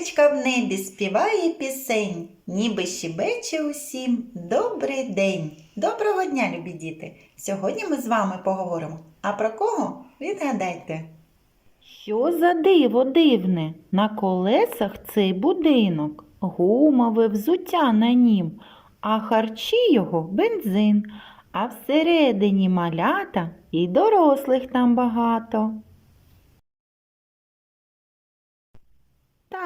Пташечка в небі співає пісень, ніби щебече усім добрий день. Доброго дня, любі діти! Сьогодні ми з вами поговоримо. А про кого? Відгадайте. Що за диво дивне? На колесах цей будинок, гумове взуття на нім, а харчі його бензин, а всередині малята і дорослих там багато.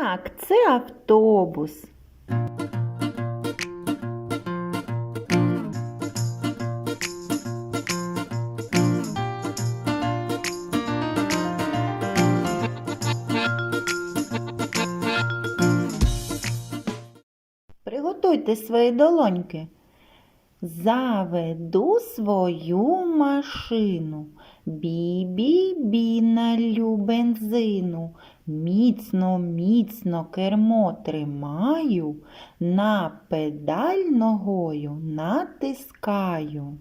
Так, це автобус. Приготуйте свої долоньки. Заведу свою машину, бі-бі-бі налю бензину, міцно, міцно кермо тримаю, на педаль ногою натискаю.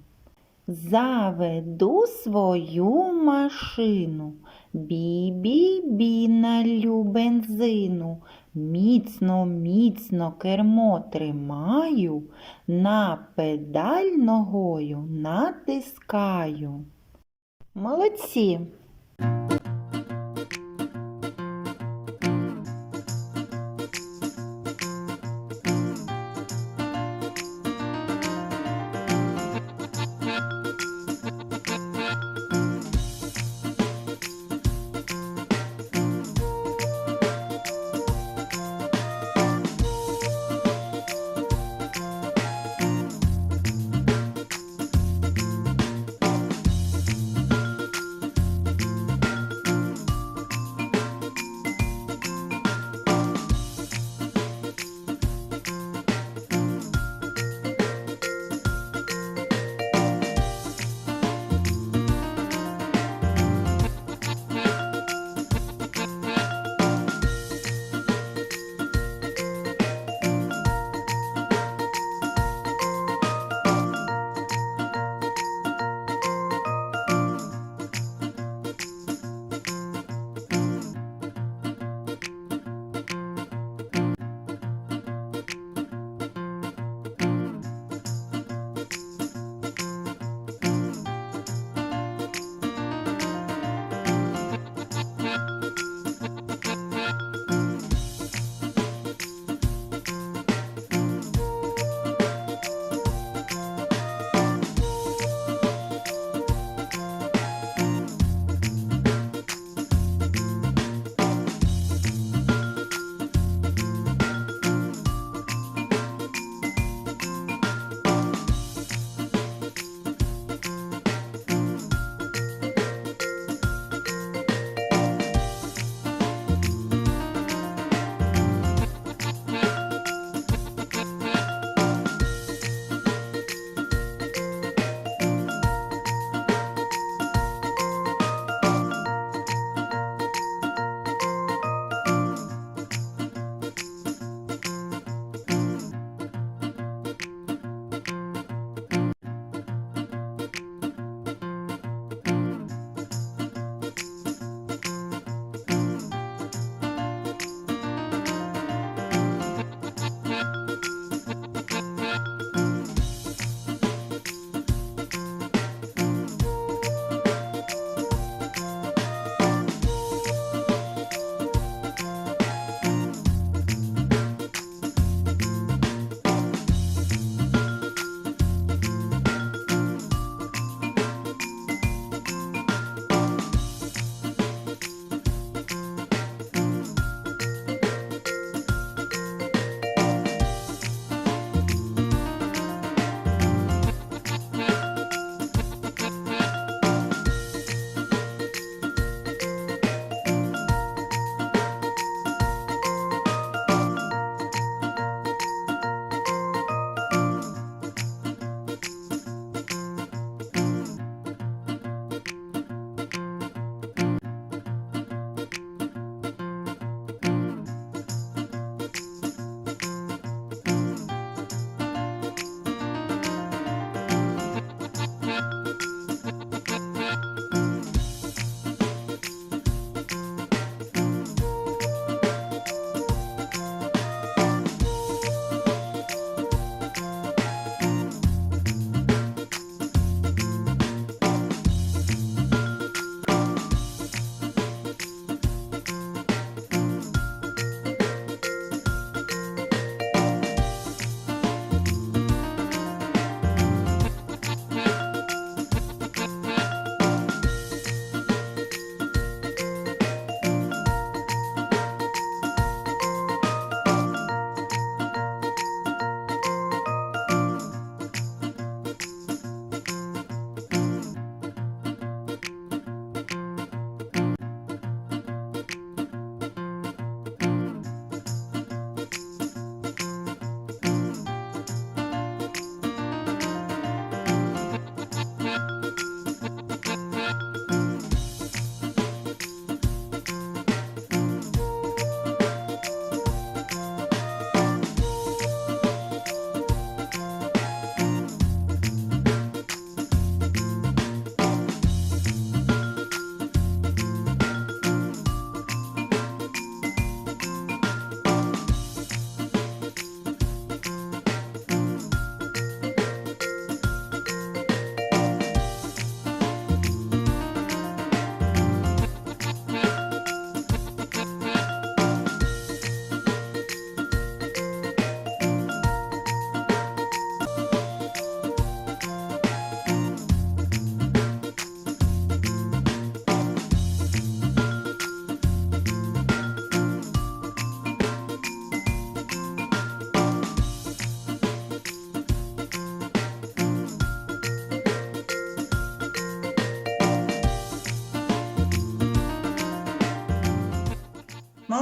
Заведу свою машину, бі-бі-бі налю бензину, міцно, міцно кермо тримаю, на педаль ногою натискаю. Молодці!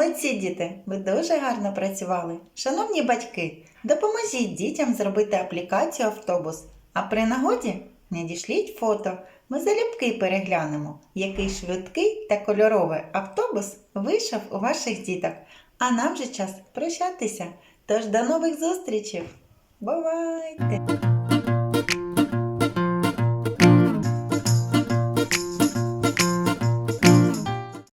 Молодці, діти, ви дуже гарно працювали. Шановні батьки, допоможіть дітям зробити аплікацію автобус. А при нагоді надішліть фото. Ми залюбки переглянемо, який швидкий та кольоровий автобус вийшов у ваших діток. А нам же час прощатися. Тож до нових зустрічей. Бувайте!